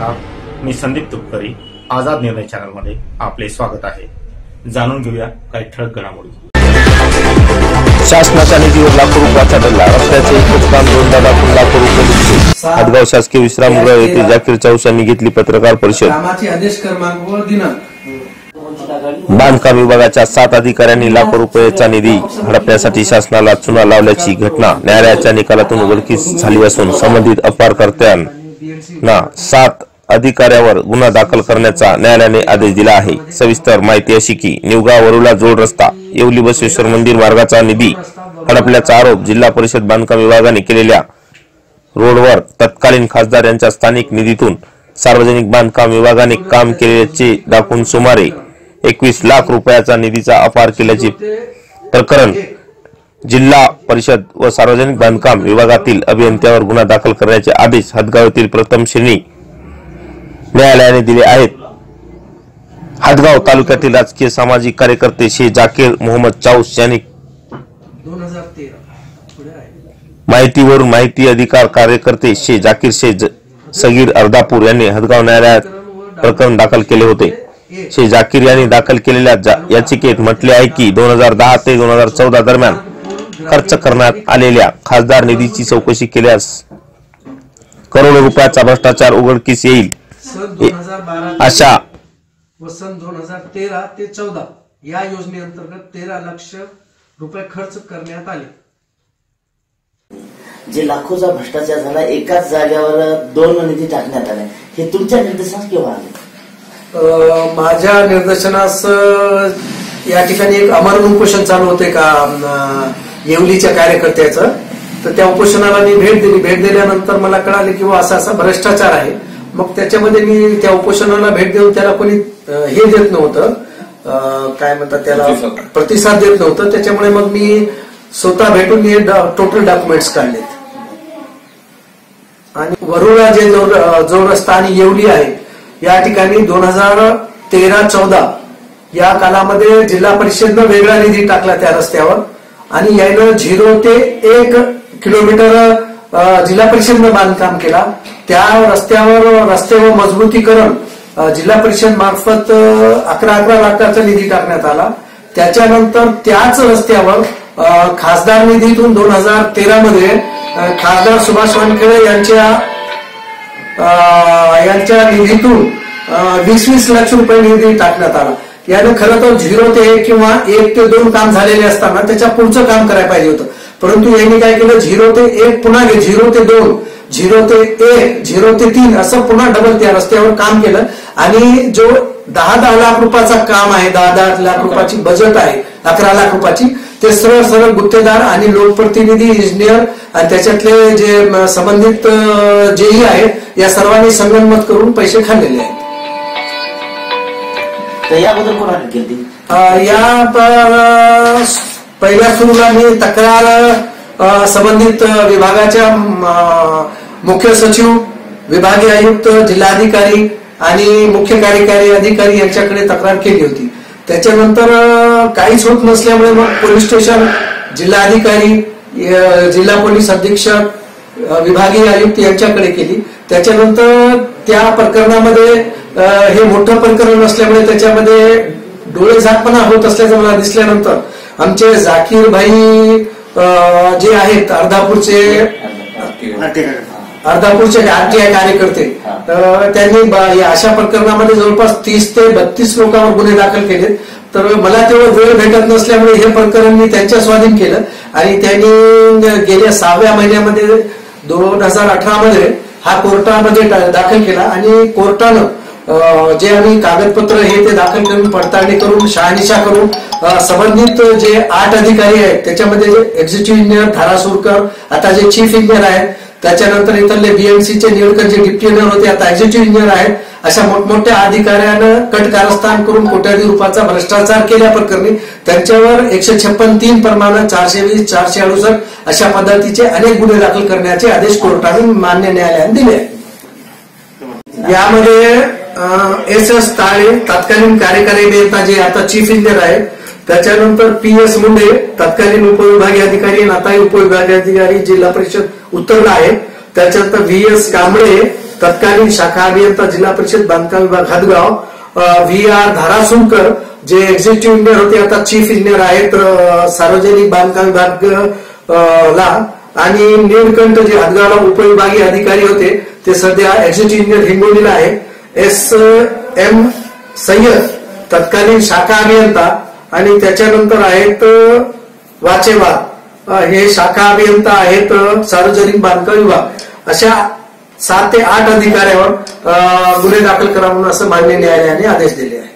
नमस्कार. मी संदीप तुपकरी आझाद निर्णय चॅनलमध्ये आपले स्वागत आहे. जाणून घेऊया काही ठळक घडामोडी. शासनाच्या निधीवर लाखो रुपयाचा डल्ला रस्त्याचे एकच काम दोनदा दाखवून लाखो रुपये हातगाव शासकीय विश्रामगृह येथे जाकीर चौस यांनी घेतली पत्रकार परिषद. कामाचे आदेश क्रमांक व दिनांक. बांधकाम विभागाच्या सात अधिकाऱ्यांनी लाखो रुपयाचा निधी हडपण्यासाठी शासनाला चुना लावल्याची घटना न्यायालयाच्या निकालातून उघडकीस झाली असून संबंधित अपहारकर्त्यांना सात अधिकाऱ्यावर गुन्हा दाखल करण्याचा न्यायालयाने आदेश दिला आहे. सविस्तर माहिती अशी की निवगाव वरुला जोड रस्ता येवली बसवेश्वर मंदिर मार्गाचा निधी हडपल्याचा आरोप जिल्हा परिषद बांधकाम विभागाने केलेल्या रोडवर तत्कालीन खासदार यांच्या स्थानिक निधीतून सार्वजनिक बांधकाम विभागाने काम केल्याचे दाखवून सुमारे एकवीस लाख रुपयाचा निधीचा अपहार केल्याचे प्रकरण जिल्हा परिषद व सार्वजनिक बांधकाम विभागातील अभियंत्यावर गुन्हा दाखल करण्याचे आदेश हदगाव येथील प्रथम श्रेणी न्यायालयाने दिले आहेत. हदगाव तालुक्यातील राजकीय सामाजिक कार्यकर्ते शे. जाकीर मोहम्मद चाऊस यांनी माहितीवरून माहिती अधिकार कार्यकर्ते शे. जाकीर शे. ज- सगीर अर्धापूर यांनी हदगाव न्यायालयात प्रकरण दाखल केले होते. शे. जाकीर यांनी दाखल केलेल्या जा- याचिकेत म्हटले आहे की दोन हजार दहा ते दोन हजार चौदा दरम्यान खर्च करण्यात आलेल्या खासदार निधीची चौकशी केल्यास करोडो रुपयाचा भ्रष्टाचार उघडकीस येईल. सन दोन हजार बारा अशा व सन दोन हजार तेरा ते चौदा या योजनेअंतर्गत तेरा लक्ष रुपये खर्च करण्यात आले. जे लाखोचा भ्रष्टाचार झाला एकाच जागेवर दोन निधी टाकण्यात आले. हे तुमच्या निर्देशात केव्हा आले? अं, माझ्या निर्देशनास या ठिकाणी एक अमरण उपोषण चालू होते का येवलीच्या कार्यकर्त्याचं. तर त्या उपोषणाला मी भेट दिली. भेट दिल्यानंतर मला कळाले की बुवा असा असा भ्रष्टाचार आहे. मग त्याच्यामध्ये मी त्या उपोषणाला भेट देऊन त्याला कोणी हे देत नव्हतं. काय म्हणतात त्याला? प्रतिसाद. देत नव्हतं. त्याच्यामुळे मग मी स्वतः भेटून हे टोटल डॉक्युमेंट्स काढलेत. आणि वरुळा जे जोड रस्ता आणि येवली आहे या ठिकाणी दोन हजार तेरा चौदा या कालामध्ये जिल्हा परिषदनं वेगळा निधी टाकला त्या रस्त्यावर. आणि यानं झिरो ते एक किलोमीटर जिल्हा परिषदनं बांधकाम केला. त्या रस्त्यावर रस्ते व मजबूतीकरण जिल्हा परिषद मार्फत अकरा अकरा लाखाचा निधी टाकण्यात आला. त्याच्यानंतर त्याच रस्त्यावर खासदार निधीतून दोन हजार तेरा मध्ये खासदार सुभाष वानखेडे यांच्या यांच्या निधीतून वीस वीस लाख रुपये निधी टाकण्यात आला. यानं खरं तर झिरो ते एक किंवा एक ते दोन काम झालेले असताना त्याच्या पुढचं काम करायला पाहिजे होतं. परंतु यांनी काय केलं? झिरो ते एक पुन्हा झिरो ते दोन झिरो ते एक झिरो ते तीन असं पुन्हा डबल त्या रस्त्यावर काम केलं. आणि जो दहा दहा लाख रुपयाचा काम आहे दहा दहा लाख रुपयाची बजेट आहे अकरा लाख रुपयाची ते सरळ सरळ गुत्तेदार आणि लोकप्रतिनिधी इंजिनियर आणि त्याच्यातले जे संबंधित जेही आहेत या सर्वांनी संगनमत करून पैसे खाल्लेले आहेत. या पहिल्या सुरूला मी तक्रार संबंधित विभागाच्या मुख्य सचिव विभागीय आयुक्त जिल्हाधिकारी आणि मुख्य कार्यकारी अधिकारी यांच्याकडे तक्रार केली होती. त्याच्यानंतर काहीच होत नसल्यामुळे मग पोलीस स्टेशन जिल्हाधिकारी जिल्हा पोलीस अधीक्षक विभागीय आयुक्त यांच्याकडे केली. त्याच्यानंतर त्या प्रकरणामध्ये हे मोठं प्रकरण असल्यामुळे त्याच्यामध्ये डोळे झाकपणा होत असल्याचं मला दिसल्यानंतर आमचे जाकीर भाई जे आहेत अर्धापूरचे अर्धापूरचे आरटीआय कार्यकर्ते. त्यांनी अशा प्रकरणामध्ये जवळपास तीस ते बत्तीस लोकांवर गुन्हे दाखल केलेत. तर मला तेवढं वेळ भेटत नसल्यामुळे हे प्रकरण मी त्यांच्या स्वाधीन केलं. आणि त्यांनी गेल्या सहाव्या महिन्यामध्ये दोन हजार अठरा मध्ये हा कोर्टामध्ये दाखल केला. आणि कोर्टानं जे आम्ही कागदपत्र हे ते दाखल करून पडताळणी करून शहानिशा करून संबंधित जे आठ अधिकारी आहेत त्याच्यामध्ये एक्झिक्युटिव्ह इंजिनियर धारासूरकर आता जे चीफ इंजिनियर आहेत त्याच्यानंतर इथले बीएमसीचे निवडकर जे डिप्टी इंजिनियर होते आता एक्झिक्युटिव्ह इंजिनियर आहेत. अशा मोठमोठ्या अधिकाऱ्यानं कट कारस्थान करून कोट्याधी रुपयाचा भ्रष्टाचार केल्या प्रकरणी. त्यांच्यावर एकशे छप्पन तीन प्रमाण चारशे वीस चारशे अडुसष्ट अशा पद्धतीचे अनेक गुन्हे दाखल करण्याचे आदेश कोर्टाने मान्य न्यायालयाने दिले. यामध्ये एस एस ताळे तत्कालीन कार्यकारी नेता जे आता चीफ इंजिनियर आहेत त्याच्यानंतर पी एस मुंडे तत्कालीन उपविभागीय अधिकारी आणि आता उपविभागीय अधिकारी जिल्हा परिषद उत्तरला आहेत त्याच्यानंतर व्ही एस कांबळे तत्कालीन शाखा अभियंता जिल्हा परिषद बांधकाम विभाग हदगाव व्ही आर धारासुरकर जे एक्झिक्युटिव्ह इंजिनियर होते आता चीफ इंजिनियर आहेत सार्वजनिक बांधकाम विभाग ला. आणि नीलकंठ जे हदगावला उपविभागीय अधिकारी होते ते सध्या एक्झिक्युटिव्ह इंजिनियर हिंगोलीला आहे. एस एम सय्यद तत्कालीन शाखा अभियंता आणि त्याच्यानंतर आहेत वाचेवा. हे शाखा अभियंता आहेत सार्वजनिक बांधकाम विभाग. अशा सात ते आठ अधिकाऱ्यावर गुन्हे दाखल करा म्हणून असं मान्य न्यायालयाने आदेश दिले आहेत.